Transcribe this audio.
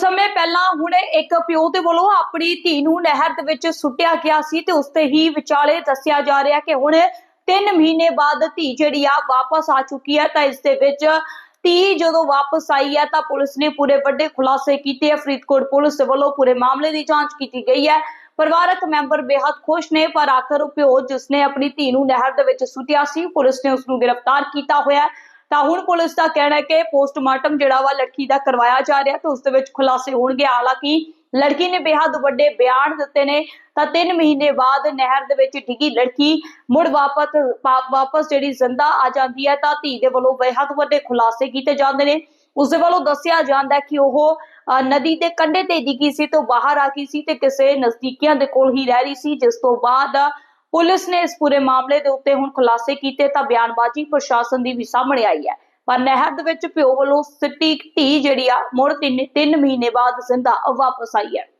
ਸਮੇਂ ਪਹਿਲਾਂ ਹੁਣ ਇੱਕ ਪਿਓ ਦੇ ਵੱਲੋਂ ਆਪਣੀ ਧੀ ਨੂੰ ਨਹਿਰ ਦੇ ਵਿੱਚ ਸੁੱਟਿਆ ਗਿਆ ਸੀ ਤੇ ਉਸ ਤੇ ਹੀ ਵਿਚਾਲੇ ਦੱਸਿਆ ਜਾ ਰਿਹਾ ਕਿ ਹੁਣ 3 ਮਹੀਨੇ ਬਾਅਦ ਧੀ ਜਿਹੜੀ ਆ ਵਾਪਸ ਆ ਚੁੱਕੀ ਹੈ ਤਾਂ ਇਸ ਦੇ ਵਿੱਚ ਧੀ ਜਦੋਂ ਵਾਪਸ ਆਈ ਹੈ ਤਾਂ ਪੁਲਿਸ ਨੇ ਪੂਰੇ ਵੱਡੇ ਖੁਲਾਸੇ ਕੀਤੇ ਫਰੀਦਕੋਟ ਪੁਲਿਸ ਦੇ ਵੱਲੋਂ ਪੂਰੇ ਮਾਮਲੇ ਦੀ ਜਾਂਚ ਕੀਤੀ ਗਈ ਹੈ। ਪਰਿਵਾਰਕ ਮੈਂਬਰ ਬੇहद ਖੁਸ਼ ਨੇ ਪਰ ਆਖਰ ਉਹ ਪਿਓ ਜਿਸਨੇ ਆਪਣੀ ਧੀ ਨੂੰ ਨਹਿਰ ਦੇ ਵਿੱਚ ਸੁੱਟਿਆ ਸੀ, ਪੁਲਿਸ ਨੇ ਉਸ ਨੂੰ ਗ੍ਰਿਫਤਾਰ ਕੀਤਾ ਹੋਇਆ ਤਾਂ ਹੁਣ ਪੁਲਿਸ ਦਾ ਕਹਿਣਾ ਹੈ ਕਿ ਪੋਸਟਮਾਰਟਮ ਜਿਹੜਾ ਵਾ ਲੜਕੀ ਦਾ ਕਰਵਾਇਆ ਜਾ ਰਿਹਾ ਤੇ ਉਸ ਦੇ ਵਿੱਚ ਖੁਲਾਸੇ ਹੋਣਗੇ। ਹਾਲਾਂਕਿ ਲੜਕੀ ਨੇ ਬੇਹੱਦ ਵੱਡੇ ਬਿਆਨ ਦਿੱਤੇ ਨੇ ਤਾਂ 3 ਮਹੀਨੇ ਬਾਅਦ ਨਹਿਰ ਦੇ ਵਿੱਚ ਡਿੱਗੀ ਲੜਕੀ ਮੁੜ ਵਾਪਸ ਵਾਪਸ ਜਿਹੜੀ ਜ਼ਿੰਦਾ ਆ ਜਾਂਦੀ ਹੈ ਤਾਂ ਧੀ ਦੇ ਵੱਲੋਂ ਬੇਹੱਦ ਵੱਡੇ ਖੁਲਾਸੇ ਕੀਤੇ ਜਾਂਦੇ ਨੇ। ਉਸ ਦੇ ਵੱਲੋਂ ਦੱਸਿਆ ਜਾਂਦਾ ਕਿ ਉਹ ਨਦੀ ਦੇ ਕੰਢੇ ਤੇ ਡਿੱਗੀ ਸੀ ਤੇ ਬਾਹਰ ਆ ਗਈ ਸੀ ਤੇ ਕਿਸੇ ਨਜ਼ਦੀਕੀਆਂ ਦੇ ਕੋਲ ਹੀ ਰਹਿ ਰਹੀ ਸੀ, ਜਿਸ ਤੋਂ ਬਾਅਦ ਪੁਲਿਸ ਨੇ ਇਸ ਪੂਰੇ ਮਾਮਲੇ ਦੇ ਉੱਤੇ ਹੁਣ ਖੁਲਾਸੇ ਕੀਤੇ ਤਾਂ ਬਿਆਨਬਾਜ਼ੀ ਪ੍ਰਸ਼ਾਸਨ ਦੀ ਵੀ ਸਾਹਮਣੇ ਆਈ ਹੈ। ਪਰ ਨਹਿਰ ਦੇ ਵਿੱਚ ਪਿਓ ਵੱਲੋਂ ਸਿੱਟੀ ਧੀ ਜਿਹੜੀ ਆ, ਮੁੜ ਤਿੰਨ ਤਿੰਨ ਮਹੀਨੇ ਬਾਅਦ ਜ਼ਿੰਦਾ ਵਾਪਸ ਆਈ ਹੈ।